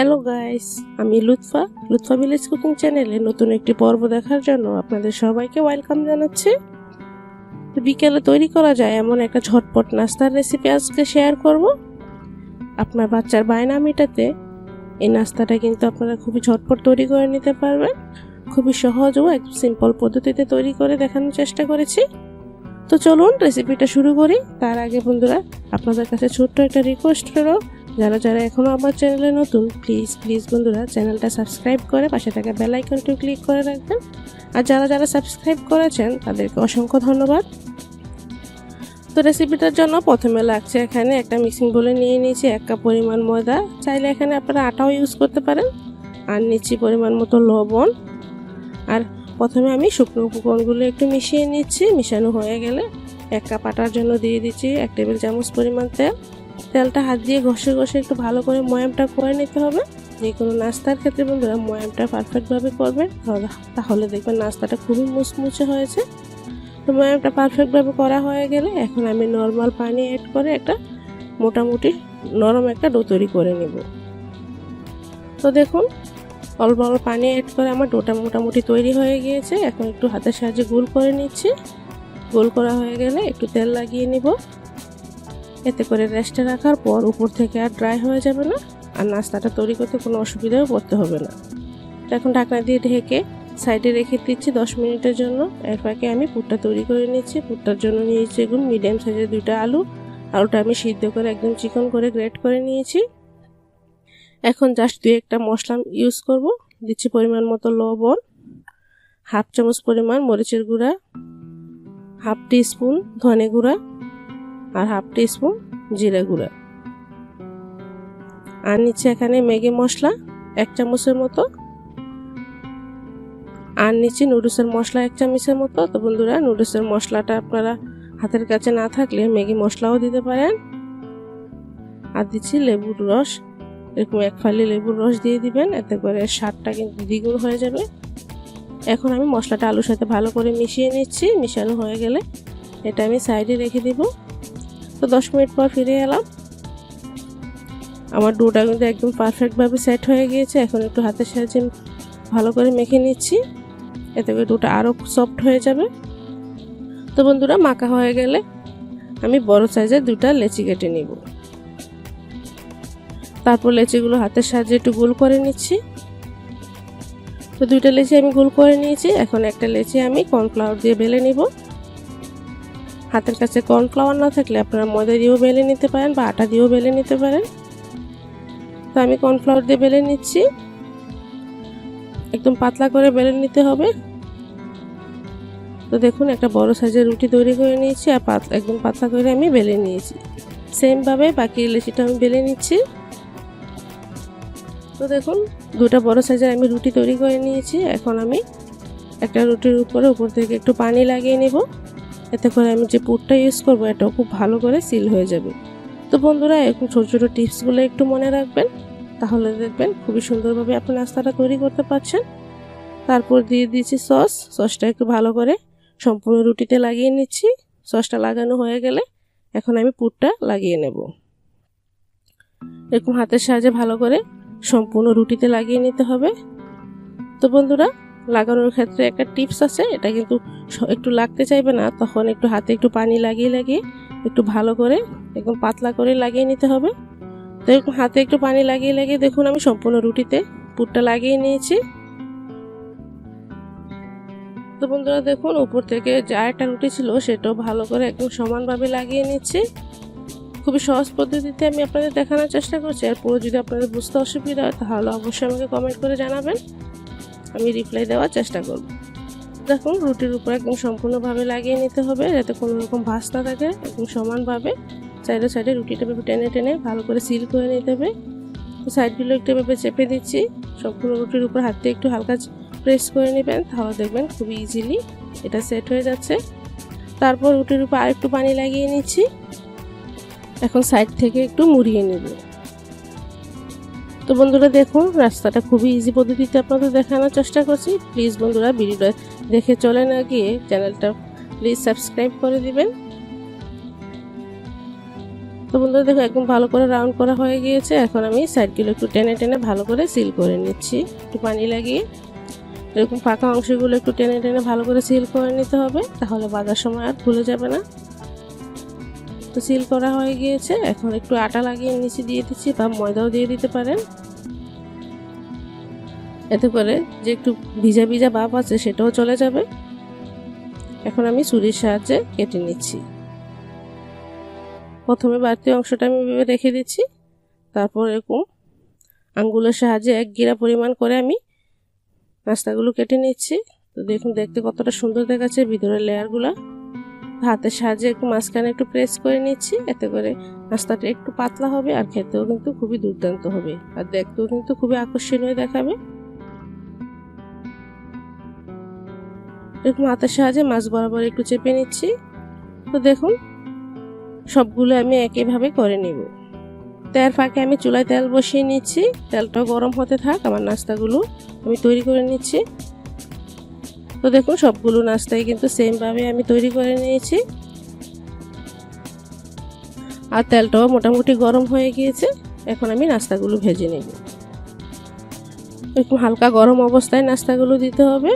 Hello guys আমি Lutfa. Lutfa village cooking চ্যানেলে নতুন একটি পর্ব দেখার জন্য আপনাদের সবাইকে ওয়েলকাম জানাচ্ছি। বিকেলে তৈরি করা যায় এমন একটা ঝটপট নাস্তার রেসিপি আজকে শেয়ার করব। আপনার বাচ্চার বায়না মেটাতে এই নাস্তাটা কিন্তু আপনারা খুবই ঝটপট তৈরি করে নিতে পারবেন। খুবই সহজ ও একদম সিম্পল পদ্ধতিতে তৈরি করে দেখানোর চেষ্টা করেছি। তো চলুন রেসিপিটা শুরু করি। তার আগে বন্ধুরা, আপনাদের কাছে ছোট্ট একটা রিকোয়েস্ট রইল। যারা যারা এখনও আমার চ্যানেলে নতুন প্লিজ প্লিজ বন্ধুরা, চ্যানেলটা সাবস্ক্রাইব করে পাশে থাকা বেল আইকনটি ক্লিক করে রাখবেন। আর যারা যারা সাবস্ক্রাইব করেছেন, তাদেরকে অসংখ্য ধন্যবাদ। তো রেসিপিটার জন্য প্রথমে লাগছে এখানে একটা মিক্সিং বলে নিয়ে নিয়েছি এক কাপ পরিমাণ ময়দা। চাইলে এখানে আপনারা আটাও ইউজ করতে পারেন। আর নিচ্ছি পরিমাণ মতো লবণ। আর প্রথমে আমি শুকনো উপকরণগুলো একটু মিশিয়ে নিচ্ছি। মিশানো হয়ে গেলে এক কাপ আটার জন্য দিয়ে দিচ্ছি এক টেবিল চামচ পরিমাণ তেল। তেলটা হাত দিয়ে ঘষে ঘষে একটু ভালো করে ময়ামটা করে নিতে হবে। যে কোনো নাস্তার ক্ষেত্রে বন্ধুরা ময়ামটা পারফেক্টভাবে করবেন। তাহলে দেখবেন নাস্তাটা খুবই মুচমুচে হয়েছে। তো ময়ামটা পারফেক্টভাবে করা হয়ে গেলে এখন আমি নর্মাল পানি অ্যাড করে একটা মোটামুটি নরম একটা ডো তৈরি করে নেব। তো দেখুন, অল্প অল্প পানি অ্যাড করে আমার ডোটা মোটামুটি তৈরি হয়ে গিয়েছে। এখন একটু হাতের সাহায্যে গোল করে নিচ্ছি। গোল করা হয়ে গেলে একটু তেল লাগিয়ে নিব। এতে করে রেস্টে রাখার পর উপর থেকে আর ড্রাই হয়ে যাবে না আর নাস্তাটা তৈরি করতে কোনো অসুবিধাও পড়তে হবে না। এখন ঢাকনা দিয়ে ঢেকে সাইডে রেখে দিচ্ছি দশ মিনিটের জন্য। এর ফাঁকে আমি পুরটা তৈরি করে নিচ্ছি। পুরটার জন্য নিয়েছি এগুলো মিডিয়াম সাইজের দুইটা আলু। আলুটা আমি সিদ্ধ করে একদম চিকন করে গ্রেট করে নিয়েছি। এখন জাস্ট দুই একটা মশলা ইউজ করব। দিচ্ছি পরিমাণ মতো লবণ, হাফ চামচ পরিমাণ মরিচের গুঁড়া, হাফ টি স্পুন ধনে গুঁড়া আর হাফ টি স্পুন জিরে গুঁড়া। আর নিচ্ছে এখানে ম্যাগি মশলা এক চামচের মতো। আর নিচ্ছি নুডলসের মশলা এক চামচের মতো। তো বন্ধুরা, নুডলসের মশলাটা আপনারা হাতের কাছে না থাকলে ম্যাগি মশলাও দিতে পারেন। আর দিচ্ছি লেবুর রস। এরকম এক ফালি লেবুর রস দিয়ে দিবেন, এতে করে স্বাদটা কিন্তু দ্বিগুণ হয়ে যাবে। এখন আমি মশলাটা আলুর সাথে ভালো করে মিশিয়ে নিচ্ছি। মিশানো হয়ে গেলে এটা আমি সাইডে রেখে দিব। তো দশ মিনিট পর ফিরে এলাম। আমার ডোটা কিন্তু একদম পারফেক্টভাবে সেট হয়ে গিয়েছে। এখন একটু হাতের সাহায্যে ভালো করে মেখে নিচ্ছি। এতে করে ডোটা আরও সফট হয়ে যাবে। তো বন্ধুরা, মাখা হয়ে গেলে আমি বড় সাইজের দুটা লেচি কেটে নিব। তারপর লেচিগুলো হাতের সাহায্যে একটু গোল করে নিচ্ছি। তো দুইটা লেচি আমি গোল করে নিয়েছি। এখন একটা লেচি আমি কর্নফ্লাওয়ার দিয়ে বেলে নিব। হাতের কাছে কর্নফ্লাওয়ার না থাকলে আপনারা ময়দা দিয়েও বেলে নিতে পারেন বা আটা দিয়েও বেলে নিতে পারেন। তো আমি কর্নফ্লাওয়ার দিয়ে বেলে নিচ্ছি। একদম পাতলা করে বেলে নিতে হবে। তো দেখুন, একটা বড় সাইজের রুটি তৈরি করে নিয়েছি আর একদম পাতলা করে আমি বেলে নিয়েছি। সেমভাবে বাকি লেচিটা আমি বেলে নিচ্ছি। তো দেখুন, দুটা বড় সাইজের আমি রুটি তৈরি করে নিয়েছি। এখন আমি একটা রুটির উপরে, উপর থেকে একটু পানি লাগিয়ে নেব। এতে করে আমি যে পুরটা ইউজ করব, এটাও খুব ভালো করে সিল হয়ে যাবে। তো বন্ধুরা, এরকম ছোটো ছোটো টিপসগুলো একটু মনে রাখবেন, তাহলে দেখবেন খুবই সুন্দরভাবে আপনি নাস্তাটা তৈরি করতে পারছেন। তারপর দিয়ে দিয়েছি সস, সসটা একটু ভালো করে সম্পূর্ণ রুটিতে লাগিয়ে নিচ্ছি। সসটা লাগানো হয়ে গেলে এখন আমি পুরটা লাগিয়ে নেব। এরকম হাতের সাহায্যে ভালো করে সম্পূর্ণ রুটিতে লাগিয়ে নিতে হবে। তো বন্ধুরা লাগানোর ক্ষেত্রে একটা টিপস আছে, এটা কিন্তু একটু লাগতে চাইবে না, তখন একটু হাতে একটু পানি লাগিয়ে লাগিয়ে একটু ভালো করে একদম পাতলা করে লাগিয়ে নিতে হবে। তো এরকম হাতে একটু পানি লাগিয়ে লাগিয়ে দেখুন আমি সম্পূর্ণ রুটিতে পুরটা লাগিয়ে নিয়েছি। তো বন্ধুরা দেখুন, উপর থেকে যে আরেকটা রুটি ছিল, সেটাও ভালো করে একদম সমানভাবে লাগিয়ে নিচ্ছি। খুবই সহজ পদ্ধতিতে আমি আপনাদের দেখানোর চেষ্টা করছি। আর পুরো যদি আপনাদের বুঝতে অসুবিধা হয়, তাহলে অবশ্যই আমাকে কমেন্ট করে জানাবেন। আমি রিপ্লাই দেওয়ার চেষ্টা করব। দেখুন, রুটির উপর একদম সম্পূর্ণভাবে লাগিয়ে নিতে হবে যাতে কোনো রকম ভাস না থাকে একদম সমানভাবে। সাইডে সাইডে রুটিটা টেনে টেনে ভালো করে সিল করে নিতে হবে। সাইডগুলো একটু ভেবে চেপে দিচ্ছি। সম্পূর্ণ রুটির উপর হাত দিয়ে একটু হালকা প্রেস করে নেবেন, তাহলে দেখবেন খুবই ইজিলি এটা সেট হয়ে যাচ্ছে। তারপর রুটির উপর আরেকটু পানি লাগিয়ে নিচ্ছি। এখন সাইড থেকে একটু মুড়িয়ে নেব। তো বন্ধুরা দেখুন রাস্তাটা খুবই ইজি পদ্ধতিতে আপনাদের দেখানোর চেষ্টা করছি। প্লিজ বন্ধুরা ভিডিওটা দেখে চলে না গিয়ে চ্যানেলটা প্লিজ সাবস্ক্রাইব করে দিবেন। তো বন্ধুরা দেখো, একদম ভালো করে রাউন্ড করা হয়ে গিয়েছে। এখন আমি সাইডগুলো একটু টেনে টেনে ভালো করে সিল করে নিচ্ছি। একটু পানি লাগিয়ে এরকম ফাঁকা অংশগুলো একটু টেনে টেনে ভালো করে সিল করে নিতে হবে। তাহলে বাজার সময় আর ভুলে যাবে না। তো সিল করা হয়ে গিয়েছে। এখন একটু আটা লাগিয়ে নিচে দিয়ে দিচ্ছি, বা ময়দাও দিয়ে দিতে পারেন। এতে করে যে একটু ভিজা ভিজা ভাব আছে সেটাও চলে যাবে। এখন আমি ছুরির সাহায্যে কেটে নিচ্ছি। প্রথমে বাড়তি অংশটা আমি ভেবে রেখে দিচ্ছি। তারপর এরকম আঙ্গুলের সাহায্যে এক গিরা পরিমাণ করে আমি নাস্তাগুলো কেটে নিচ্ছি। তো দেখুন, দেখতে কতটা সুন্দর দেখাচ্ছে ভিতরের লেয়ারগুলো। হাতের সাহায্যে একটু মাঝখানে একটু প্রেস করে নিচ্ছি, এতে করে নাস্তাটা একটু পাতলা হবে আর খেতেও কিন্তু খুবই দুর্দান্ত হবে। আর দেখতেও কিন্তু খুবই আকর্ষণীয় দেখাবে। এরকম হাতের সাহায্যে মাছ বরাবর একটু চেপে নিচ্ছি। তো দেখুন, সবগুলো আমি একইভাবে করে নিব। তেল ফাঁকে আমি চুলায় তেল বসিয়ে নিচ্ছি। তেলটা গরম হতে থাক, আমার নাস্তাগুলো আমি তৈরি করে নিচ্ছি। তো দেখুন, সবগুলো নাস্তাই কিন্তু সেমভাবে আমি তৈরি করে নিয়েছি। আর তেলটাও মোটামুটি গরম হয়ে গিয়েছে। এখন আমি নাস্তাগুলো ভেজে নেব। একটু হালকা গরম অবস্থায় নাস্তাগুলো দিতে হবে।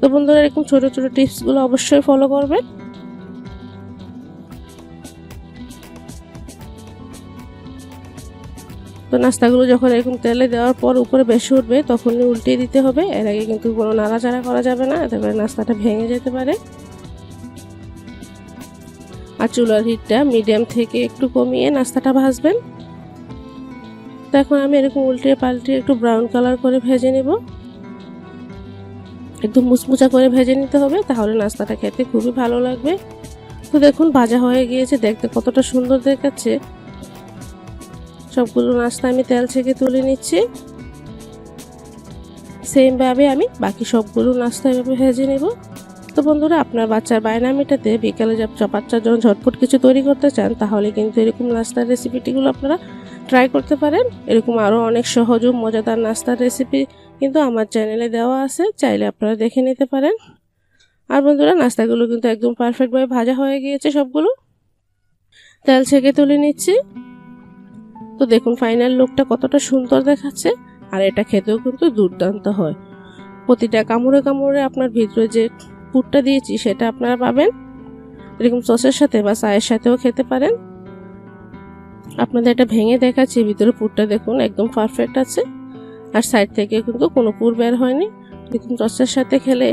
তো বন্ধুরা, এরকম ছোটো ছোটো টিপসগুলো অবশ্যই ফলো করবেন। তো নাস্তাগুলো যখন এরকম তেলে দেওয়ার পর উপরে বেশি উঠবে, তখনই উল্টে দিতে হবে। এর আগে কিন্তু কোনো নাড়াচাড়া করা যাবে না এতে করে নাস্তাটা ভেঙে যেতে পারে। আর চুলার হিটটা মিডিয়াম থেকে একটু কমিয়ে নাস্তাটা ভাজবেন। তো এখন আমি এরকম উল্টে পাল্টে একটু ব্রাউন কালার করে ভেজে নেব। একদম মুচমুচা করে ভেজে নিতে হবে, তাহলে নাস্তাটা খেতে খুবই ভালো লাগবে। তো দেখুন, ভাজা হয়ে গিয়েছে, দেখতে কতটা সুন্দর দেখাচ্ছে। সবগুলো নাস্তা আমি তেল থেকে তুলে নিচ্ছি। সেমভাবে আমি বাকি সবগুলো নাস্তা এভাবে ভেজে নেব। তো বন্ধুরা, আপনার বাচ্চার বায়না মেটাতে বিকালে যাব বাচ্চার যখন ঝটপট কিছু তৈরি করতে চান, তাহলে কিন্তু এরকম নাস্তার রেসিপিটিগুলো আপনারা ট্রাই করতে পারেন। এরকম আরও অনেক সহজ ও মজাদার নাস্তার রেসিপি কিন্তু আমার চ্যানেলে দেওয়া আছে, চাইলে আপনারা দেখে নিতে পারেন। আর বন্ধুরা, নাস্তাগুলো কিন্তু একদম পারফেক্টভাবে ভাজা হয়ে গিয়েছে সবগুলো। তেল ছেঁকে তুলে নিচ্ছি। তো দেখুন ফাইনাল লুকটা কতটা সুন্দর দেখাচ্ছে, আর এটা খেতেও কিন্তু দুর্দান্ত হয়। প্রতিটা কামড়ে কামড়ে আপনার ভিতরে যে পুরটা দিয়েছি, সেটা আপনারা পাবেন। এরকম সসের সাথে বা চায়ের সাথেও খেতে পারেন। আপনাদের এটা ভেঙে দেখাচ্ছি, ভিতরে পুরটা দেখুন, একদম পারফেক্ট আছে। আর সাইড থেকে কিন্তু কোনো পুর বের হয়নি। দেখুন সসের সাথে খেলে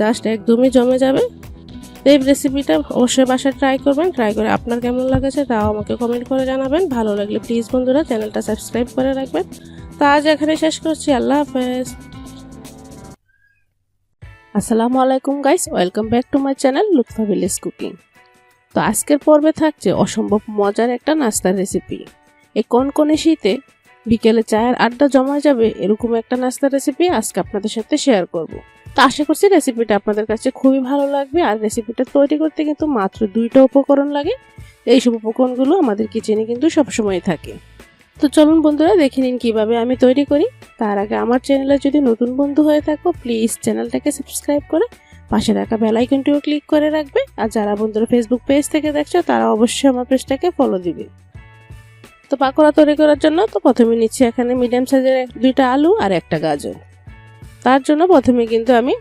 জাস্ট একদমই জমে যাবে। এই রেসিপিটা অবশ্যই বাসায় ট্রাই করবেন ট্রাই করে আপনার কেমন লাগেছে তাও আমাকে কমেন্ট করে জানাবেন। ভালো লাগলে প্লিজ বন্ধুরা চ্যানেলটা সাবস্ক্রাইব করে রাখবেন। তা আজ এখানে শেষ করছি, আল্লাহ হাফেজ। আসসালামু আলাইকুম guys welcome back to my channel Lutfa village cooking তো আজকের পর্বে থাকছে অসম্ভব মজার একটা নাস্তার রেসিপি এই কনকনে শীতে বিকেলে চায়ের আড্ডা জমা যাবে এরকম একটা নাস্তার রেসিপি আজকে আপনাদের সাথে শেয়ার করব। তো আশা করছি রেসিপিটা আপনাদের কাছে খুবই ভালো লাগবে। আর রেসিপিটা তৈরি করতে কিন্তু মাত্র দুইটা উপকরণ লাগে। এইসব উপকরণগুলো আমাদের কিচেনে কিন্তু সবসময় থাকে। তো চলুন বন্ধুরা, দেখে নিন কীভাবে আমি তৈরি করি। তার আগে আমার চ্যানেলে যদি নতুন বন্ধু হয়ে থাকো প্লিজ চ্যানেলটাকে সাবস্ক্রাইব করে পাশে রাখা বেল আইকনটিও ক্লিক করে রাখবে। আর যারা বন্ধুরা ফেসবুক পেজ থেকে দেখছ, তারা অবশ্যই আমার পেজটাকে ফলো দিবে। তো পাকোড়া তৈরি করার জন্য তো প্রথমে নিচ্ছি এখানে মিডিয়াম সাইজের দুইটা আলু আর একটা গাজর। তার জন্য প্রথমে কিন্তু আমি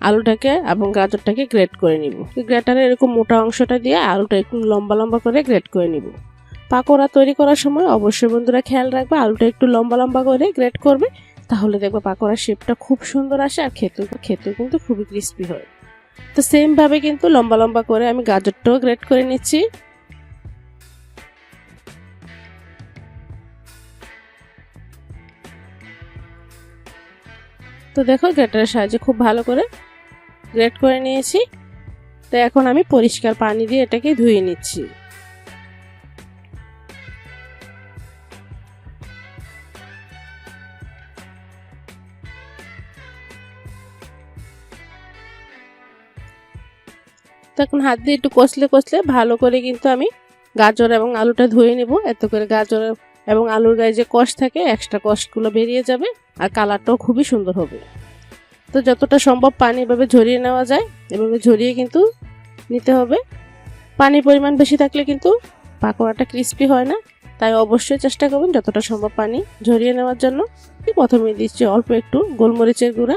আলুটাকে এবং গাজরটাকে গ্রেট করে নিব। গ্রেটারে এরকম মোটা অংশটা দিয়ে আলুটা একটু লম্বা লম্বা করে গ্রেট করে নিব। পাকোড়া তৈরি করার সময় অবশ্যই বন্ধুরা খেয়াল রাখবে, আলুটা একটু লম্বা লম্বা করে গ্রেট করবে, তাহলে দেখবে পাকোড়ার শেপটা খুব সুন্দর আসে আর খেতেও খেতেও কিন্তু খুবই ক্রিস্পি হয়। তো সেমভাবে কিন্তু লম্বা লম্বা করে আমি গাজরটাও গ্রেট করে নিচ্ছি। তো দেখো গ্রেটারের সাহায্যে খুব ভালো করে গ্রেট করে নিয়েছি। তো এখন আমি পরিষ্কার পানি দিয়ে এটাকে ধুয়ে নিচ্ছি। তখন হাত দিয়ে একটু কষলে কষলে ভালো করে কিন্তু আমি গাজর এবং আলুটা ধুয়ে নেব। এত করে গাজর এবং আলুর গায়ে যে কষ থাকে এক্সট্রা কষগুলো বেরিয়ে যাবে আর কালারটাও খুবই সুন্দর হবে। তো যতটা সম্ভব পানি এভাবে ঝরিয়ে নেওয়া যায়, এভাবে ঝরিয়ে কিন্তু নিতে হবে। পানির পরিমাণ বেশি থাকলে কিন্তু পাকোড়াটা ক্রিস্পি হয় না, তাই অবশ্যই চেষ্টা করবেন যতটা সম্ভব পানি ঝরিয়ে নেওয়ার জন্য। প্রথমে দিচ্ছি অল্প একটু গোলমরিচের গুঁড়া,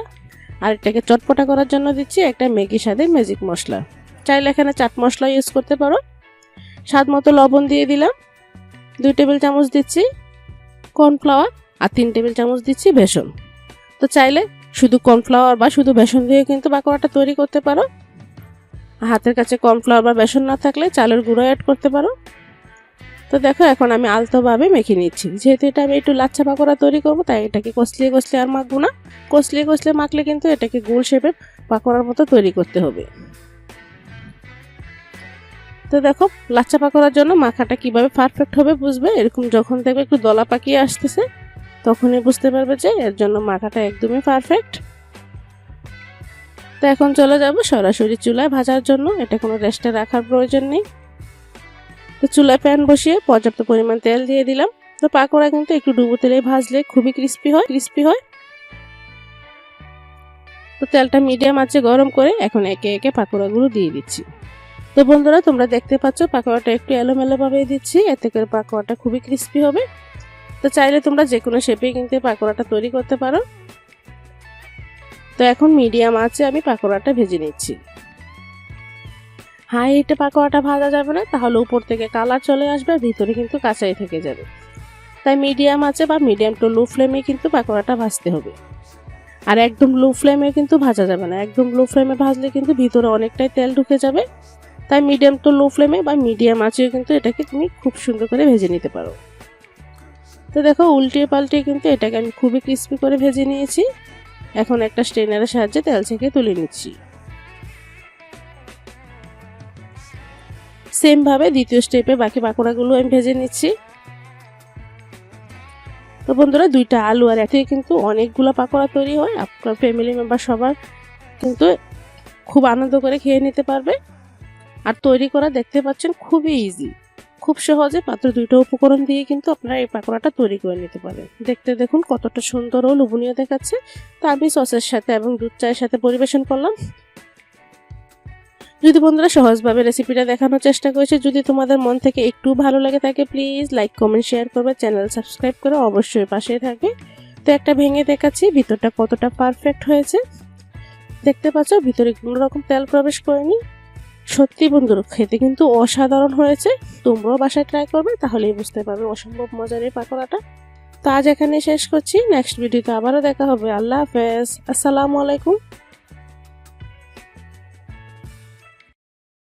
আর এটাকে চটপটা করার জন্য দিচ্ছি একটা ম্যাগি স্বাদের ম্যাজিক মশলা। চাইলে এখানে চাট মশলা ইউজ করতে পারো। স্বাদ মতো লবণ দিয়ে দিলাম। দুই টেবিল চামচ দিচ্ছি কর্নফ্লাওয়ার আর তিন টেবিল চামচ দিচ্ছি বেসন। তো চাইলে শুধু কর্নফ্লাওয়ার বা শুধু বেসন দিয়ে কিন্তু বাকোড়াটা তৈরি করতে পারো। হাতের কাছে কর্নফ্লাওয়ার বা বেসন না থাকলে চালের গুঁড়ো অ্যাড করতে পারো। তো দেখো এখন আমি আলতোভাবে মেখে নিচ্ছি। যেহেতু এটা আমি একটু লাচ্ছা পাকোড়া তৈরি করব, তাই এটাকে কষলিয়ে কষলিয়ে আর মাখবো না। কষলিয়ে কষলিয়ে মাখলে কিন্তু এটাকে গোল শেপে পাকোড়ার মতো তৈরি করতে হবে। তো দেখো লাচ্চা পাকোড়ার জন্য মাখাটা কীভাবে পারফেক্ট হবে বুঝবে? এরকম যখন দেখবে একটু দলা পাকিয়ে আসতেছে, তখনই বুঝতে পারবে যে এর জন্য মাখাটা একদমই পারফেক্ট তো এখন চলে যাব সরাসরি চুলায় ভাজার জন্য, এটা কোনো রেস্টে রাখার প্রয়োজন নেই। তো চুলায় প্যান বসিয়ে পর্যাপ্ত পরিমাণ তেল দিয়ে দিলাম। তো পাকোড়া কিন্তু একটু ডুবো তেলে ভাজলে খুবই ক্রিস্পি হয় ক্রিস্পি হয়। তো তেলটা মিডিয়াম আছে গরম করে এখন একে একে পাকোড়াগুলো দিয়ে দিচ্ছি। তো বন্ধুরা, তোমরা দেখতে পাচ্ছ, পাকোড়াটা একটু এলোমেলো ভাবে দিচ্ছি। এতে করে পাকোড়াটা খুবই ক্রিস্পি হবে। তো চাইলে তোমরা যে কোনো শেপে কিন্তু পাকোড়াটা তৈরি করতে পারো। তো এখন মিডিয়াম আছে, আমি পাকোড়াটা ভেজে নিচ্ছি। হাই হিটে পাকোড়াটা ভাজা যাবে না? তাহলে উপর থেকে কালার চলে আসবে, আর ভিতরে কিন্তু কাঁচাই থেকে যাবে। তাই মিডিয়াম আছে বা মিডিয়াম টু লো ফ্লেমে কিন্তু পাকোড়াটা ভাজতে হবে। আর একদম লো ফ্লেমে কিন্তু ভাজা যাবে না। একদম লো ফ্লেমে ভাজলে কিন্তু ভিতরে অনেকটাই তেল ঢুকে যাবে। তাই মিডিয়াম টু লো ফ্লেমে বা মিডিয়াম আঁচেও কিন্তু এটাকে তুমি খুব সুন্দর করে ভেজে নিতে পারো। তো দেখো উল্টিয়ে পাল্টিয়ে কিন্তু এটাকে আমি খুবই ক্রিস্পি করে ভেজে নিয়েছি। এখন একটা স্ট্রেনারের সাহায্যে তেল থেকে তুলে নিচ্ছি। সেমভাবে দ্বিতীয় স্টেপে বাকি বাঁকুড়াগুলো আমি ভেজে নিচ্ছি। তো বন্ধুরা দুইটা আলু আর এতে কিন্তু অনেকগুলো পাকোড়া তৈরি হয়, আপনার ফ্যামিলি মেম্বার সবার কিন্তু খুব আনন্দ করে খেয়ে নিতে পারবে। আর তৈরি করা দেখতে পাচ্ছেন খুবই ইজি খুব সহজে মাত্র দুইটা উপকরণ দিয়ে কিন্তু আপনারা এই পাকোড়াটা তৈরি করে নিতে পারেন। দেখতে দেখুন কতটা সুন্দর ও লোভনীয় দেখাচ্ছে। তা আমি সসের সাথে এবং দুধ চায়ের সাথে পরিবেশন করলাম। যদি বন্ধুরা সহজভাবে রেসিপিটা দেখানোর চেষ্টা করেছে, যদি তোমাদের মন থেকে একটু ভালো লাগে থাকে প্লিজ লাইক কমেন্ট শেয়ার করবে। চ্যানেল সাবস্ক্রাইব করে অবশ্যই পাশে থাকবে। তো একটা ভেঙে দেখাচ্ছি, ভিতরটা কতটা পারফেক্ট হয়েছে। দেখতে পাচ্ছ, ভিতরে কোনো রকম তেল প্রবেশ করেনি। সত্যি বন্ধুর খেতে কিন্তু অসাধারণ হয়েছে। তোমরাও বাসায় ট্রাই করবে, তাহলেই বুঝতে পারবে অসম্ভব মজার এই পাকোড়াটা। তো আজ এখানে শেষ করছি। নেক্সট ভিডিওতে আবারও দেখা হবে। আল্লাহ হাফেজ। আসসালামু আলাইকুম।